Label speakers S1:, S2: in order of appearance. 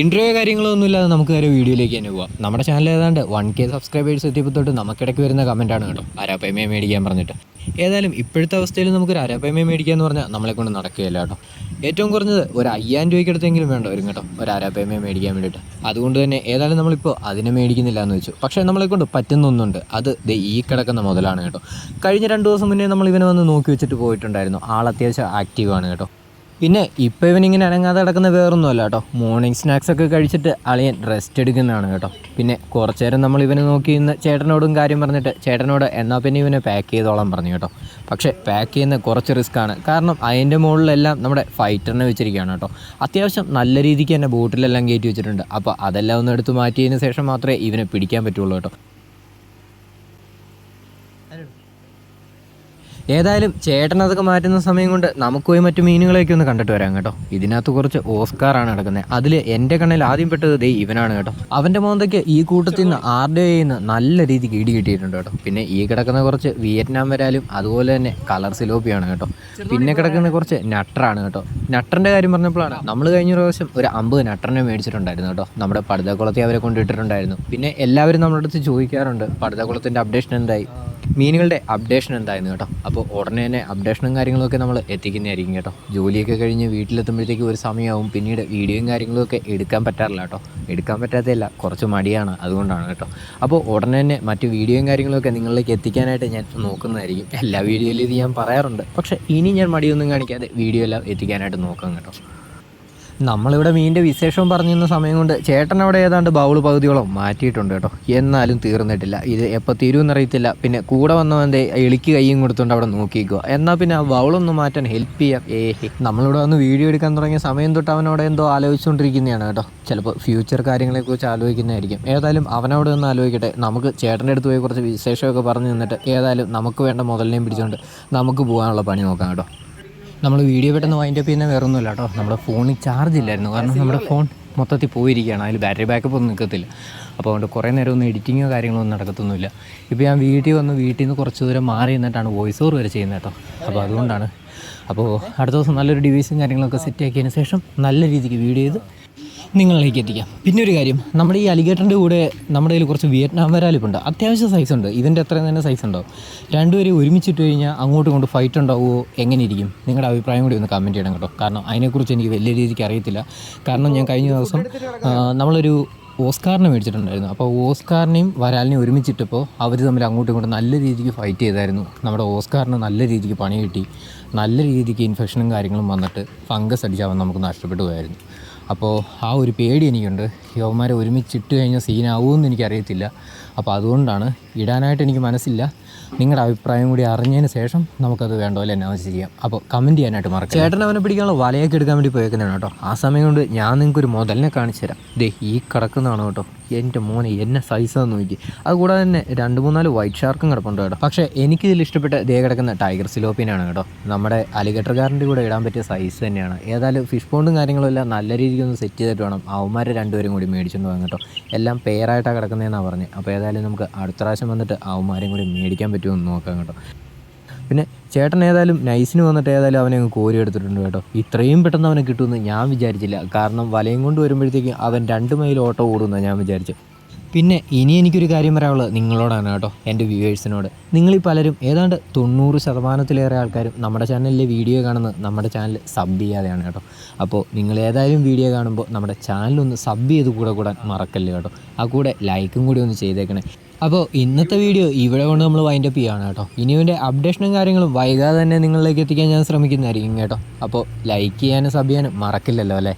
S1: ഇൻട്രോയോ കാര്യങ്ങളൊന്നും ഇല്ലാതെ നമുക്ക് നേരെ വീഡിയോയിലേക്ക് തന്നെ പോവാം. നമ്മുടെ ചാനൽ ഏതാണ്ട് വൺ കെ സബ്സ്ക്രൈബേഴ്സ് എത്തിയപ്പോൾ തൊട്ട് നമുക്കിടയ്ക്ക് വരുന്ന കമന്റാണ് കേട്ടോ. അരാപ്പയമയെ മേടിക്കാൻ പറഞ്ഞിട്ട്. ഏതായാലും ഇപ്പോഴത്തെ അവസ്ഥയിൽ നമുക്കൊരു അരാപ്പയമയെ മേടിക്കുക എന്ന് പറഞ്ഞാൽ നമ്മളെ കൊണ്ട് നടക്കുകയില്ല കേട്ടോ. ഏറ്റവും കുറഞ്ഞത് ഒരു അയ്യായിരം രൂപയ്ക്ക് അടുത്തെങ്കിലും വേണ്ട വരും കേട്ടോ ഒരു അരാപ്പയമയെ മേടിക്കാൻ വേണ്ടിയിട്ട്. അതുകൊണ്ട് തന്നെ ഏതായാലും നമ്മളിപ്പോൾ അതിനെ മേടിക്കുന്നില്ല എന്ന് വെച്ചു. പക്ഷേ നമ്മളെ കൊണ്ട് പറ്റുന്ന ഒന്നുണ്ട് അത് ദേ ഈ കിടക്കുന്ന മുതലാണ് കേട്ടോ. കഴിഞ്ഞ രണ്ട് ദിവസം മുന്നേ നമ്മൾ ഇവനെ വന്ന് നോക്കി വെച്ചിട്ട് പോയിട്ടുണ്ടായിരുന്നു. ആൾ അത്യാവശ്യം ആക്റ്റീവാണ് കേട്ടോ. പിന്നെ ഇപ്പോൾ ഇവനിങ്ങനെ അനങ്ങാതെ കിടക്കുന്ന വേറൊന്നും അല്ല കേട്ടോ. മോർണിംഗ് സ്നാക്സ് ഒക്കെ കഴിച്ചിട്ട് അളിയൻ റെസ്റ്റ് എടുക്കുന്നതാണ് കേട്ടോ. പിന്നെ കുറച്ച് നേരം നമ്മൾ ഇവനെ നോക്കി ഇന്ന് ചേട്ടനോടും കാര്യം പറഞ്ഞിട്ട് ചേട്ടനോട് എന്നാൽ പിന്നെ ഇവനെ പാക്ക് ചെയ്തോളാം പറഞ്ഞു കേട്ടോ. പക്ഷേ പാക്ക് ചെയ്യുന്ന കുറച്ച് റിസ്ക് ആണ്. കാരണം അതിന്റെ മുകളിലെല്ലാം നമ്മുടെ ഫൈറ്ററിനെ വെച്ചിരിക്കുകയാണ് കേട്ടോ. അത്യാവശ്യം നല്ല രീതിക്ക് തന്നെ ബോട്ടിലെല്ലാം കയറ്റി വെച്ചിട്ടുണ്ട്. അപ്പോൾ അതെല്ലാം ഒന്ന് എടുത്ത് മാറ്റിയതിന് ശേഷം മാത്രമേ ഇവനെ പിടിക്കാൻ പറ്റുള്ളൂ കേട്ടോ. ഏതായാലും ചേട്ടൻ അതൊക്കെ മാറ്റുന്ന സമയം കൊണ്ട് നമുക്ക് പോയി മറ്റു മീനുകളെയൊക്കെ ഒന്ന് കണ്ടിട്ട് വരാം കേട്ടോ. ഇതിനകത്ത് കുറച്ച് ഓസ്കാറാണ് കിടക്കുന്നത് അതിൽ എന്റെ കണ്ണിൽ ആദ്യം പെട്ടത് ദേ ഇവനാണ് കേട്ടോ. അവന്റെ മോന്തയ്ക്ക് ഈ കൂട്ടത്തിൽ നിന്ന് ആരുടെ നിന്ന് നല്ല രീതിക്ക് ഇടി കിട്ടിയിട്ടുണ്ട് കേട്ടോ. പിന്നെ ഈ കിടക്കുന്ന കുറച്ച് വിയറ്റ്നാം വരാലും അതുപോലെ തന്നെ കളർ സിലോപ്പിയാണ് കേട്ടോ. പിന്നെ കിടക്കുന്ന കുറച്ച് നട്ടറാണ് കേട്ടോ. നട്ടറിന്റെ കാര്യം പറഞ്ഞപ്പോഴാണ് നമ്മൾ കഴിഞ്ഞ പ്രാവശ്യം ഒരു അമ്പത് നട്ടറിനെ മേടിച്ചിട്ടുണ്ടായിരുന്നു കേട്ടോ. നമ്മുടെ പടുതക്കുളത്തെ അവരെ കൊണ്ടിട്ടിട്ടുണ്ടായിരുന്നു പിന്നെ എല്ലാവരും നമ്മുടെ അടുത്ത് ചോദിക്കാറുണ്ട് പടുതക്കുളത്തിന്റെ അപ്ഡേഷൻ എന്തായി? മീനുകളുടെ അപ്ഡേഷൻ എന്തായിരുന്നു കേട്ടോ? അപ്പോൾ ഉടനെ തന്നെ അപ്ഡേഷനും കാര്യങ്ങളൊക്കെ നമ്മൾ എത്തിക്കുന്നതായിരിക്കും കേട്ടോ. ജോലിയൊക്കെ കഴിഞ്ഞ് വീട്ടിലെത്തുമ്പോഴത്തേക്ക് ഒരു സമയമാവും. പിന്നീട് വീഡിയോയും കാര്യങ്ങളൊക്കെ എടുക്കാൻ പറ്റാറില്ല കേട്ടോ. എടുക്കാൻ പറ്റാത്തതല്ല കുറച്ച് മടിയാണ് അതുകൊണ്ടാണ് കേട്ടോ. അപ്പോൾ ഉടനെ തന്നെ മറ്റ് വീഡിയോയും കാര്യങ്ങളൊക്കെ നിങ്ങളിലേക്ക് എത്തിക്കാനായിട്ട് ഞാൻ നോക്കുന്നതായിരിക്കും. എല്ലാ വീഡിയോയിലും ഇത് ഞാൻ പറയാറുണ്ട്. പക്ഷേ ഇനി ഞാൻ മടിയൊന്നും കാണിക്കാതെ വീഡിയോ എല്ലാം എത്തിക്കാനായിട്ട് നോക്കാം കേട്ടോ. നമ്മളിവിടെ മീനിന്റെ വിശേഷവും പറഞ്ഞിരുന്ന സമയം കൊണ്ട് ചേട്ടൻ അവിടെ ഏതാണ്ട് ബൗൾ പകുതിയോളം മാറ്റിയിട്ടുണ്ട് കേട്ടോ. എന്നാലും തീർന്നിട്ടില്ല. ഇത് എപ്പോൾ തീരുമെന്നറിയത്തില്ല പിന്നെ കൂടെ വന്നവന്റെ എളിക്ക് കൈയും കൊടുത്തുകൊണ്ട് അവിടെ നോക്കിക്കുക എന്നാൽ പിന്നെ ആ ബൗളൊന്ന് മാറ്റാൻ ഹെൽപ്പ് ചെയ്യാം. ഏ നമ്മളിവിടെ വന്ന് വീഡിയോ എടുക്കാൻ തുടങ്ങിയ സമയം തൊട്ട് അവനവിടെ എന്തോ ആലോചിച്ചുകൊണ്ടിരിക്കുന്നതാണ് കേട്ടോ. ചിലപ്പോൾ ഫ്യൂച്ചർ കാര്യങ്ങളെക്കുറിച്ച് ആലോചിക്കുന്നതായിരിക്കും. ഏതായാലും അവനവിടെ ഒന്ന് ആലോചിക്കട്ടെ. നമുക്ക് ചേട്ടന്റെ അടുത്ത് പോയി കുറച്ച് വിശേഷമൊക്കെ പറഞ്ഞു നിന്നിട്ട് ഏതായാലും നമുക്ക് വേണ്ട മുതലിനെയും പിടിച്ചുകൊണ്ട് നമുക്ക് പോകാനുള്ള പണി നോക്കാം കേട്ടോ. നമ്മൾ വീഡിയോ പെട്ടെന്ന് വൈൻഡ് അപ്പ് ചെയ്യുന്ന വേറെ ഒന്നുമില്ല കേട്ടോ. നമ്മുടെ ഫോണിൽ ചാർജ് ഇല്ലായിരുന്നു. കാരണം നമ്മുടെ ഫോൺ മൊത്തത്തിൽ പോയിരിക്കുകയാണ്. അതിൽ ബാറ്ററി ബാക്കപ്പ് ഒന്നും നിൽക്കത്തില്ല അപ്പോൾ അതുകൊണ്ട് കുറേ നേരം ഒന്നും എഡിറ്റിങ്ങോ കാര്യങ്ങളോ ഒന്നും നടക്കത്തൊന്നുമില്ല. ഇപ്പോൾ ഞാൻ വീട്ടിൽ വന്ന് വീട്ടിൽ നിന്ന് കുറച്ച് ദൂരം മാറി നിന്നിട്ടാണ് വോയിസ് ഓവർ വരെ ചെയ്യുന്നത് കേട്ടോ. അപ്പോൾ അതുകൊണ്ടാണ്. അപ്പോൾ അടുത്ത ദിവസം നല്ലൊരു ഡിവൈസും കാര്യങ്ങളൊക്കെ സെറ്റ് ആക്കിയതിന് ശേഷം നല്ല രീതിക്ക് വീഡിയോ ചെയ്ത് നിങ്ങളിലേക്ക് എത്തിക്കാം. പിന്നെ ഒരു കാര്യം നമ്മുടെ ഈ അലിഗേറ്ററിന്റെ കൂടെ നമ്മുടെ കയ്യിൽ കുറച്ച് വിയറ്റ്നാം വരാലിപ്പുണ്ട് അത്യാവശ്യം സൈസ് ഉണ്ട്. ഇതിന്റെ അത്രയും തന്നെ സൈസ് ഉണ്ടാവും രണ്ടുപേരും ഒരുമിച്ചിട്ട് കഴിഞ്ഞാൽ അങ്ങോട്ടും കൊണ്ട് ഫൈറ്റ് ഉണ്ടാവുമോ എങ്ങനെ ഇരിക്കും? നിങ്ങളുടെ അഭിപ്രായം കൂടി ഒന്ന് കമന്റ് ചെയ്യണം കേട്ടോ. കാരണം അതിനെക്കുറിച്ച് എനിക്ക് വലിയ രീതിക്ക് അറിയത്തില്ല. കാരണം ഞാൻ കഴിഞ്ഞ ദിവസം നമ്മളൊരു ഓസ്കാറിനെ മേടിച്ചിട്ടുണ്ടായിരുന്നു. അപ്പോൾ ഓസ്കാറിനെയും വരാലിനെയും ഒരുമിച്ചിട്ടപ്പോൾ അവർ തമ്മിൽ അങ്ങോട്ടും ഇങ്ങോട്ടും നല്ല രീതിക്ക് ഫൈറ്റ് ചെയ്തായിരുന്നു. നമ്മുടെ ഓസ്കാറിന് നല്ല രീതിക്ക് പണി കിട്ടി. നല്ല രീതിക്ക് ഇൻഫെക്ഷനും കാര്യങ്ങളും വന്നിട്ട് ഫംഗസ് അടിച്ചാൽ നമുക്ക് നഷ്ടപ്പെട്ടു പോയായിരുന്നു. അപ്പോൾ ആ ഒരു പേടി എനിക്കുണ്ട്. യുവന്മാരെ ഒരുമിച്ചിട്ട് കഴിഞ്ഞാൽ സീനാവുമെന്ന് എനിക്കറിയത്തില്ല. അപ്പോൾ അതുകൊണ്ടാണ് ഇടാനായിട്ട് എനിക്ക് മനസ്സില്ല. നിങ്ങളുടെ അഭിപ്രായം കൂടി അറിഞ്ഞതിന് ശേഷം നമുക്കത് വേണ്ട പോലെ അനൗൺസ് ചെയ്യാം അപ്പോൾ കമന്റ് ചെയ്യാനായിട്ട് മറക്കാം ചേട്ടൻ അവനെ പിടിക്കാനുള്ള വലയൊക്കെ എടുക്കാൻ വേണ്ടി പോയേക്കുന്നതാണ് കേട്ടോ. ആ സമയം കൊണ്ട് ഞാൻ നിങ്ങൾക്കൊരു മുതലിനെ കാണിച്ചു തരാം. ദേ ഈ കിടക്കുന്നതാണ് കേട്ടോ. എന്റെ മോനെ എന്നെ സൈസാന്ന് നോക്കി. അതുകൂടാതെ തന്നെ രണ്ട് മൂന്നാൽ വൈറ്റ് ഷാർക്കും കിടപ്പുണ്ട് കേട്ടോ. പക്ഷേ എനിക്കിതിൽ ഇഷ്ടപ്പെട്ട ദേ കിടക്കുന്ന ടൈഗർ സിലോപ്പിനാണ് കേട്ടോ. നമ്മുടെ അലിഗട്ടർകാരന്റെ കൂടെ ഇടാൻ പറ്റിയ സൈസ് തന്നെയാണ്. ഏതായാലും ഫിഷ് പോണ്ടും കാര്യങ്ങളും എല്ലാം നല്ല രീതിക്ക് ഒന്ന് സെറ്റ് ചെയ്തിട്ട് വേണം. അവന്മാരെ രണ്ടുപേരും കൂടി മേടിച്ചുകൊണ്ട് വന്നു കേട്ടോ എല്ലാം പെയറായിട്ടാണ് കിടക്കുന്നതെന്നാണ് പറഞ്ഞത് അപ്പോൾ ഏതായാലും നമുക്ക് അടുത്ത പ്രാവശ്യം വന്നിട്ട് അവന്മാരെയും കൂടി മേടിക്കാൻ പറ്റുമോ എന്ന് നോക്കാം കേട്ടോ. പിന്നെ ചേട്ടൻ ഏതായാലും നൈസിന് വന്നിട്ട് ഏതായാലും അവനെ അങ്ങ് കോരി എടുത്തിട്ടുണ്ട് കേട്ടോ. ഇത്രയും പെട്ടെന്ന് അവനെ കിട്ടുമെന്ന് ഞാൻ വിചാരിച്ചില്ല. കാരണം വലയും കൊണ്ട് വരുമ്പോഴത്തേക്കും അവൻ രണ്ട് മൈൽ ഓട്ടോ ഓടുമെന്നാണ് ഞാൻ വിചാരിച്ചത് പിന്നെ ഇനി എനിക്കൊരു കാര്യം പറയാനുള്ളത് നിങ്ങളോടാണ് കേട്ടോ എന്റെ വ്യൂവേഴ്സിനോട്. നിങ്ങളീ പലരും ഏതാണ്ട് തൊണ്ണൂറ് ശതമാനത്തിലേറെ ആൾക്കാരും നമ്മുടെ ചാനലിലെ വീഡിയോ കാണുന്നത് നമ്മുടെ ചാനൽ സബ് ചെയ്യാതെയാണ് കേട്ടോ. അപ്പോൾ നിങ്ങൾ ഏതായാലും വീഡിയോ കാണുമ്പോൾ നമ്മുടെ ചാനലൊന്ന് സബ് ചെയ്ത് കൂടെ കൂടാൻ മറക്കല്ലേ കേട്ടോ. ആ കൂടെ ലൈക്കും കൂടി ഒന്ന് ചെയ്തേക്കണേ. അപ്പോൾ ഇന്നത്തെ വീഡിയോ ഇവിടെ കൊണ്ട് നമ്മൾ വൈൻഡ് അപ്പ് കേട്ടോ. ഇനി ഇവന്റെ അപ്ഡേഷനും കാര്യങ്ങളും വൈകാതെ തന്നെ നിങ്ങളിലേക്ക് എത്തിക്കാൻ ഞാൻ ശ്രമിക്കുന്നതായിരിക്കും കേട്ടോ. അപ്പോൾ ലൈക്ക് ചെയ്യാനും സബ് ചെയ്യാനും മറക്കില്ലല്ലോ അല്ലേ?